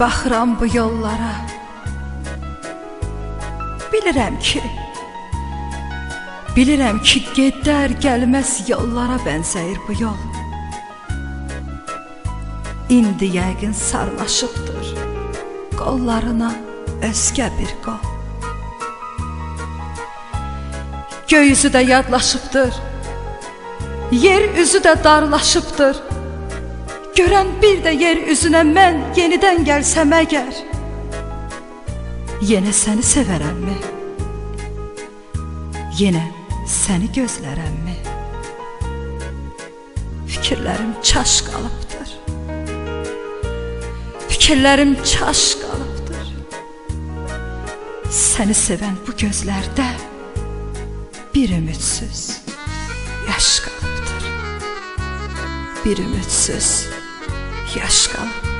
baxıram bu yollara. Bilirəm ki Bilirəm ki gedər gəlməz yollara bənzəyir bu yol. İndi yəqin sarmaşıbdır Qollarına özgə bir qol. Göy üzü də yadlaşıbdır Yer üzü də darlaşıbdır Görən bir də yer üzünə mən yenidən gəlsəm əgər Yenə səni sevərəmmi? Yenə səni gözlərəmmi? Fikirlərim çaş qalıbdır Fikirlərim çaş qalıbdır Səni sevən bu gözlərdə Bir ümidsiz yaş qalıbdır Bir ümidsiz Yes, God.